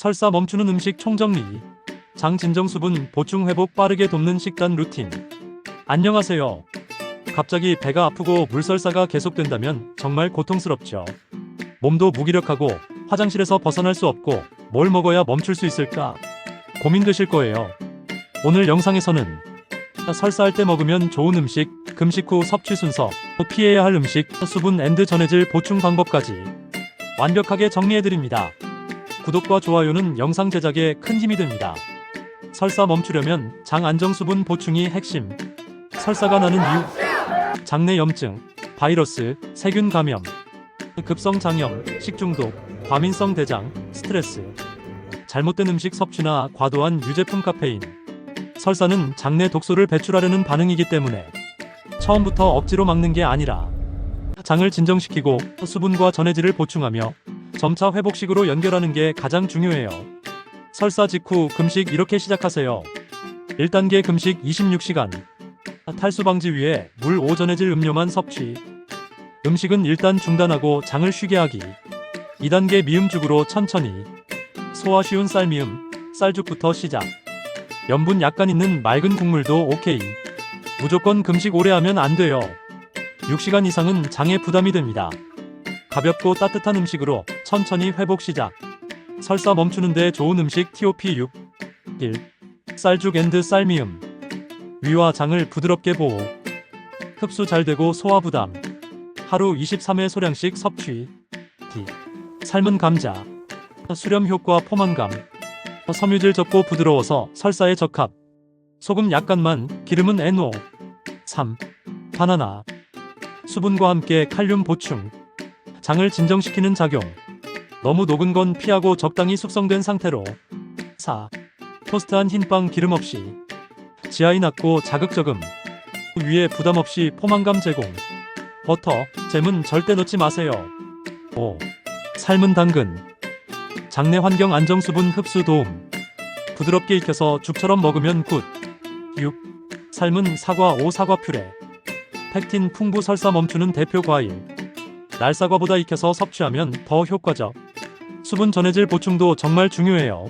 설사 멈추는 음식 총정리. 장 진정 수분 보충 회복 빠르게 돕는 식단 루틴. 안녕하세요. 갑자기 배가 아프고 물설사가 계속된다면 정말 고통스럽죠. 몸도 무기력하고 화장실에서 벗어날 수 없고 뭘 먹어야 멈출 수 있을까 고민되실 거예요. 오늘 영상에서는 설사할 때 먹으면 좋은 음식, 금식 후 섭취 순서, 또 피해야 할 음식, 수분 앤드 전해질 보충 방법까지 완벽하게 정리해드립니다. 구독과 좋아요는 영상 제작에 큰 힘이 됩니다. 설사 멈추려면 장 안정 수분 보충이 핵심. 설사가 나는 이유, 장내 염증, 바이러스, 세균 감염, 급성 장염, 식중독, 과민성 대장, 스트레스, 잘못된 음식 섭취나 과도한 유제품 카페인. 설사는 장내 독소를 배출하려는 반응이기 때문에 처음부터 억지로 막는 게 아니라 장을 진정시키고 수분과 전해질을 보충하며 점차 회복식으로 연결하는 게 가장 중요해요. 설사 직후 금식 이렇게 시작하세요. 1단계 금식 26시간. 탈수 방지 위해 물 오전해질 음료만 섭취. 음식은 일단 중단하고 장을 쉬게 하기. 2단계 미음죽으로 천천히. 소화 쉬운 쌀미음, 쌀죽부터 시작. 염분 약간 있는 맑은 국물도 오케이. 무조건 금식 오래 하면 안 돼요. 6시간 이상은 장에 부담이 됩니다. 가볍고 따뜻한 음식으로 천천히 회복 시작. 설사 멈추는데 좋은 음식 TOP 6. 1. 쌀죽 앤드 쌀미음. 위와 장을 부드럽게 보호. 흡수 잘 되고 소화 부담. 하루 23회 소량씩 섭취. D. 삶은 감자. 수렴 효과 포만감. 섬유질 적고 부드러워서 설사에 적합. 소금 약간만, 기름은 NO. 3. 바나나. 수분과 함께 칼륨 보충. 장을 진정시키는 작용. 너무 녹은 건 피하고 적당히 숙성된 상태로. 4. 토스트한 흰빵 기름 없이. 지하이 낮고 자극적음. 위에 부담 없이 포만감 제공. 버터, 잼은 절대 넣지 마세요. 5. 삶은 당근. 장내 환경 안정 수분 흡수 도움. 부드럽게 익혀서 죽처럼 먹으면 굿. 6. 삶은 사과 오 사과 퓨레. 팩틴 풍부 설사 멈추는 대표 과일. 날사과보다 익혀서 섭취하면 더 효과적. 수분 전해질 보충도 정말 중요해요.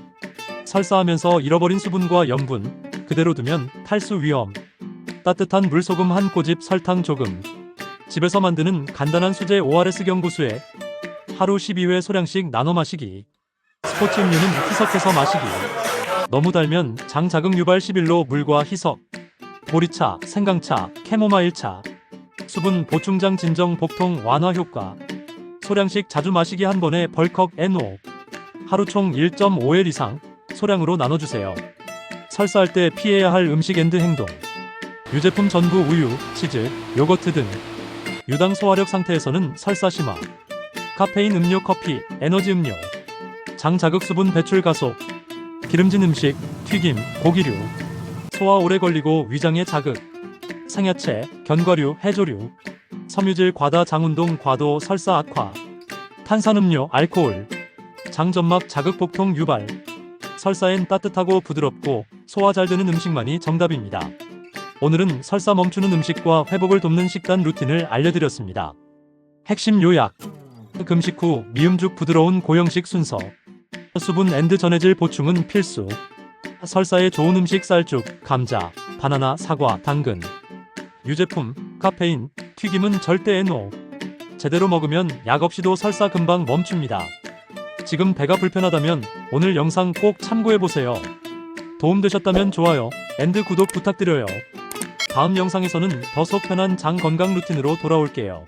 설사하면서 잃어버린 수분과 염분 그대로 두면 탈수 위험. 따뜻한 물소금 한 꼬집 설탕 조금. 집에서 만드는 간단한 수제 ORS 경구수에 하루 12회 소량씩 나눠 마시기. 스포츠 음료는 희석해서 마시기. 너무 달면 장 자극 유발 11로 물과 희석. 보리차, 생강차, 캐모마일차. 수분 보충장 진정 복통 완화 효과. 소량씩 자주 마시기 한 번에 벌컥 NO. 하루 총 1.5일 이상 소량으로 나눠주세요. 설사할 때 피해야 할 음식 앤드 행동. 유제품 전부 우유, 치즈, 요거트 등. 유당 소화력 상태에서는 설사 심화. 카페인 음료 커피, 에너지 음료. 장 자극 수분 배출 가속. 기름진 음식, 튀김, 고기류. 소화 오래 걸리고 위장에 자극. 생야채, 견과류, 해조류. 섬유질 과다 장운동 과도 설사 악화. 탄산음료, 알코올. 장점막 자극 복통 유발. 설사엔 따뜻하고 부드럽고 소화 잘 되는 음식만이 정답입니다. 오늘은 설사 멈추는 음식과 회복을 돕는 식단 루틴을 알려드렸습니다. 핵심 요약. 금식 후 미음죽 부드러운 고형식 순서. 수분 앤드 전해질 보충은 필수. 설사에 좋은 음식 쌀죽, 감자, 바나나, 사과, 당근. 유제품, 카페인, 튀김은 절대 NO. 제대로 먹으면 약 없이도 설사 금방 멈춥니다. 지금 배가 불편하다면 오늘 영상 꼭 참고해보세요. 도움되셨다면 좋아요, 앤드 구독 부탁드려요. 다음 영상에서는 더 속 편한 장 건강 루틴으로 돌아올게요.